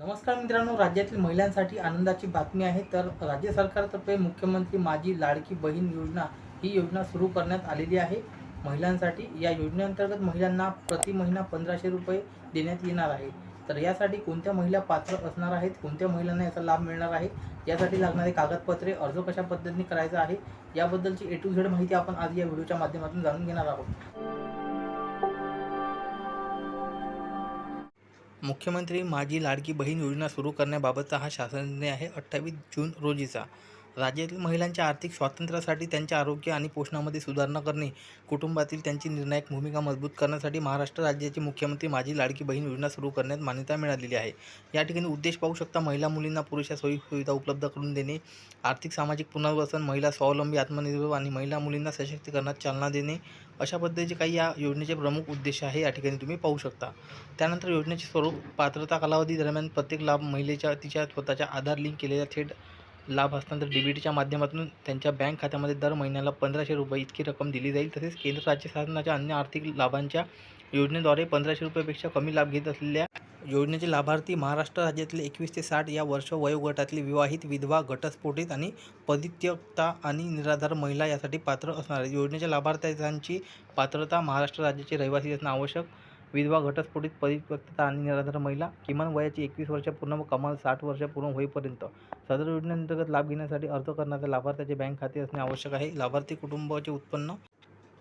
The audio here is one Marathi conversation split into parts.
नमस्कार मित्रांनो राज्यातील महिलांसाठी आनंदाची बातमी आहे. तर राज्य सरकारतर्फे मुख्यमंत्री माझी लाडकी बहीण योजना ही योजना सुरू करण्यात आलेली आहे. महिलांसाठी या योजनेअंतर्गत महिलांना प्रति महिना पंधराशे रुपये देण्यात येणार आहे. तर यासाठी कोणत्या महिला पात्र असणार आहेत? कोणत्या महिलांना याचा लाभ मिळणार आहे? यासाठी लागणारे कागदपत्रे अर्ज कशा पद्धतीने करायचा आहे? याबद्दलची ए टू झेड माहिती आपण आज या व्हिडिओच्या माध्यमातून जाणून घेणार आहोत. मुख्यमंत्री माझी लाडकी बहीण योजना सुरू करण्याबाबतचा हा शासन निर्णय आहे अठ्ठावीस जून रोजीचा. राज्यातील महिलांच्या आर्थिक स्वातंत्र्यासाठी त्यांच्या आरोग्य आणि पोषणामध्ये सुधारणा करणे कुटुंबातील त्यांची निर्णायक भूमिका मजबूत करण्यासाठी महाराष्ट्र राज्याचे मुख्यमंत्री माझी लाडकी बहीण योजना सुरू करण्यात मान्यता मिळालेली आहे. या ठिकाणी उद्देश पाहू शकता महिला मुलींना पुरेशा सोयी सुविधा उपलब्ध करून देणे आर्थिक सामाजिक पुनर्वसन महिला स्वावलंबी आत्मनिर्भर आणि महिला मुलींना सशक्तीकरणात चालना देणे अशा पद्धतीचे काही या योजनेचे प्रमुख उद्देश आहे या ठिकाणी तुम्ही पाहू शकता. त्यानंतर योजनेचे स्वरूप पात्रता कालावधी दरम्यान प्रत्येक लाभ महिलेच्या तिच्या स्वतःच्या आधार लिंक केलेल्या थेट लाभ हस्तांतर डीबीटीच्या माध्यमातून त्यांच्या बँक खात्यामध्ये दर महिन्याला पंधराशे रुपये इतकी रक्कम दिली जाईल. तसेच केंद्र राज्य शासनाच्या अन्य आर्थिक लाभांच्या योजनेद्वारे पंधराशे रुपयेपेक्षा कमी लाभ घेत असलेल्या योजनेचे लाभार्थी महाराष्ट्र राज्यातील एकवीस ते साठ या वर्ष वयोगटातील विवाहित विधवा घटस्फोटित आणि परित्यक्ता आणि निराधार महिला यासाठी पात्र असणार आहेत. योजनेच्या लाभार्थ्यांची पात्रता महाराष्ट्र राज्याचे रहिवासी असणं आवश्यक. विधवा घटस्फोटित परिपक्वता आणि निराधार महिला किमान वयाची एकवीस वर्ष पूर्ण व कमाल साठ वर्ष पूर्ण होईपर्यंत. सदर योजनेअंतर्गत लाभ घेण्यासाठी अर्ज करणाऱ्या लाभार्थ्याचे बँक खाते असणे आवश्यक आहे. लाभार्थी कुटुंबाचे उत्पन्न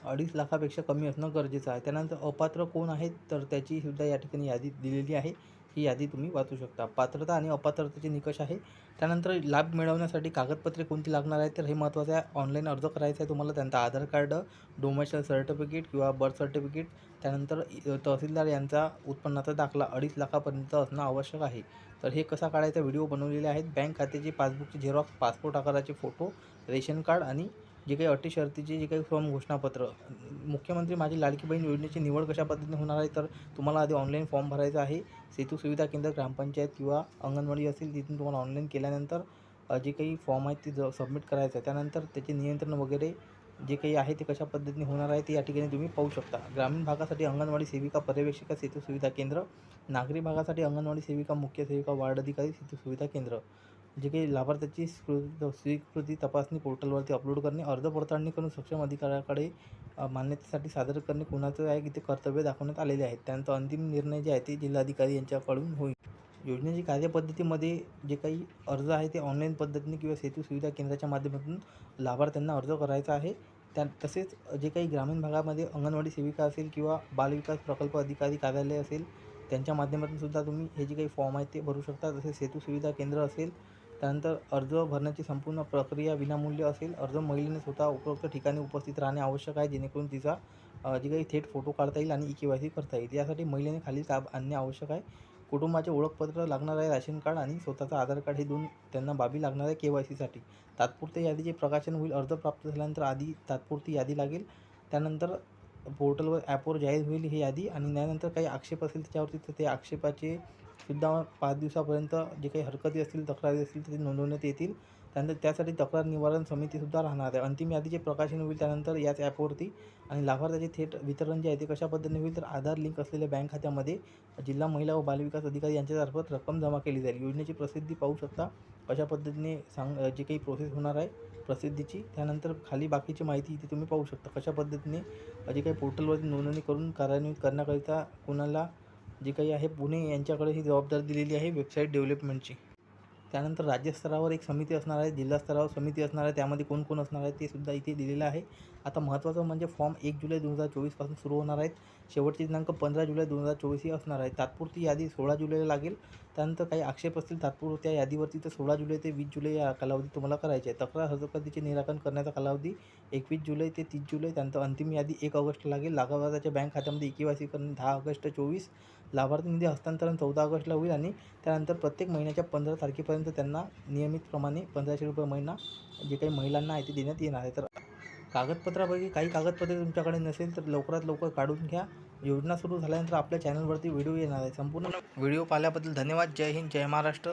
अडीच लाखापेक्षा कमी असणं गरजेचं आहे. त्यानंतर अपात्र कोण आहेत तर त्याची सुद्धा या ठिकाणी यादी दिलेली आहे. ही यादी तुम्ही वाचू शकता. पात्रता आणि अपात्रतेचे निकष आहे. त्यानंतर लाभ मिळवण्यासाठी कागदपत्रे कोणती लागणार आहेत तर हे महत्त्वाचं आहे. ऑनलाईन अर्ज करायचा आहे तुम्हाला त्यांचा आधार कार्ड डोमेशल सर्टिफिकेट किंवा बर्थ सर्टिफिकेट त्यानंतर तहसीलदार यांचा उत्पन्नाचा दाखला अडीच लाखापर्यंत असणं आवश्यक आहे. तर हे कसा काढायचा व्हिडिओ बनवलेले आहेत. बँक खात्याची पासबुकची झेरॉक्स पासपोर्ट आकाराचे फोटो रेशन कार्ड आणि जे काही अटी शर्तीचे जे काही फॉर्म घोषणापत्र मुख्यमंत्री माझी लाडकी बहीण योजनेची निवड कशा पद्धतीने होणार आहे तर तुम्हाला आधी ऑनलाईन फॉर्म भरायचा आहे. सेतू सुविधा केंद्र ग्रामपंचायत किंवा अंगणवाडी असेल तिथून तुम्हाला ऑनलाईन केल्यानंतर जे काही फॉर्म आहेत ते ज सबमिट करायचं आहे. त्यानंतर त्याचे नियंत्रण वगैरे जे काही आहे ते कशा पद्धतीने होणार आहे ते या ठिकाणी तुम्ही पाहू शकता. ग्रामीण भागासाठी अंगणवाडी सेविका पर्यवेक्षिका सेतू सुविधा केंद्र नागरी भागासाठी अंगणवाडी सेविका मुख्य सेविका वार्ड अधिकारी सेतू सुविधा केंद्र. जे काही लाभार्थ्याची स्वी- स्वीकृती तपासणी पोर्टलवरती अपलोड करणे अर्ज पडताळणी करून सक्षम अधिकाऱ्याकडे मान्यतेसाठी सादर करणे कुणाचं आहे की ते कर्तव्य दाखवण्यात आलेले आहेत त्यानंतर अंतिम निर्णय जे आहे ते जिल्हाधिकारी यांच्याकडून होईल. योजनेची कार्यपद्धतीमध्ये जे काही अर्ज आहे ते ऑनलाईन पद्धतीने किंवा सेतू सुविधा केंद्राच्या माध्यमातून लाभार्थ्यांना अर्ज करायचा आहे. त्या तसेच जे काही ग्रामीण भागामध्ये अंगणवाडी सेविका असेल किंवा बालविकास प्रकल्प अधिकारी कार्यालय असेल त्यांच्या माध्यमातून सुद्धा तुम्ही हे जे काही फॉर्म आहेत ते भरू शकता. तसेच सेतू सुविधा केंद्र असेल त्यानंतर अर्ज भरण्याची संपूर्ण प्रक्रिया विनामूल्य असेल. अर्ज महिलेने स्वतः उपरोक्त ठिकाणी उपस्थित राहणे आवश्यक आहे जेणेकरून तिचा जी जे काही थेट फोटो काढता येईल आणि ई के वाय सी करता येईल. यासाठी महिलेने खाली ताब आणणे आवश्यक आहे. कुटुंबाचे ओळखपत्र लागणार आहे राशन कार्ड आणि स्वतःचं आधार कार्ड हे दोन त्यांना बाबी लागणार आहे के वाय सीसाठी. तात्पुरते यादीचे प्रकाशन होईल. अर्ज प्राप्त झाल्यानंतर आधी तात्पुरती यादी लागेल. त्यानंतर पोर्टलवर ॲपवर जाहीर होईल ही यादी आणि त्यानंतर काही आक्षेप असेल त्याच्यावरती तर ते आक्षेपाचे सुद्धा पाच दिवसापर्यंत जे काही हरकती असतील तक्रारी असतील ते नोंदवण्यात येतील. त्यानंतर त्यासाठी तक्रार निवारण समितीसुद्धा राहणार आहे. अंतिम यादीचे प्रकाशन होईल त्यानंतर याच ॲपवरती. आणि लाभार्थ्याचे थेट वितरण जे आहे ते कशा पद्धतीने होईल तर आधार लिंक असलेल्या बँक खात्यामध्ये जिल्हा महिला व बालविकास अधिकारी यांच्यामार्फत रक्कम जमा केली जाईल. योजनेची प्रसिद्धी पाहू शकता कशा पद्धतीने सांग जे काही प्रोसेस होणार आहे प्रसिद्धीची. त्यानंतर खाली बाकीची माहिती इथे तुम्ही पाहू शकता कशा पद्धतीने जे काही पोर्टलवरती नोंदणी करून कार्यान्वित करण्याकरिता कोणाला जे काही आहे पुणे यांच्याकडे ही जबाबदारी दिलेली आहे वेबसाईट डेव्हलपमेंटची त्यानंतर राज्यस्तरावर एक समिती असणार आहे जिल्हास्तरावर समिती असणार आहे त्यामध्ये कोण कोण असणार आहे ते सुद्धा इथे दिलेलं आहे. आता महत्त्वाचं म्हणजे फॉर्म एक जुलै दोन हजार चोवीसपासून सुरू होणार आहेत. शेवटचे दिनांक पंधरा जुलै दोन हजार चोवीस ही असणार आहे. तात्पुरती यादी सोळा जुलैला लागेल. त्यानंतर काही आक्षेप असतील तात्पुरत्या यादीवरती तर सोळा जुलै ते वीस जुलै या कालावधीत तुम्हाला करायचे आहे. तक्रार हजरपतीचे निराकरण करण्याचा कालावधी एकवीस जुलै ते तीस जुलै त्यानंतर अंतिम यादी एक ऑगस्ट लागेल. लाभार्थ्याच्या बँक खात्यामध्ये ई के वाय सी करणे दहा ऑगस्ट चोवीस लाभार्थी निधी हस्तांतरण चौदा ऑगस्टला होईल आणि त्यानंतर प्रत्येक महिन्याच्या पंधरा तारखेपर्यंत त्यांना नियमितप्रमाणे पंधराशे रुपये महिना जे काही महिलांना आहे ते देण्यात येणार आहे. तर कागदपत्रापैकी काही कागदपत्रे तुमच्याकडे नसेल तर लवकरात लवकर काढून घ्या. योजना सुरू झाल्यानंतर आपल्या चॅनलवरती व्हिडिओ येणार आहे. संपूर्ण व्हिडिओ पाहिल्याबद्दल धन्यवाद. जय हिंद. जय महाराष्ट्र.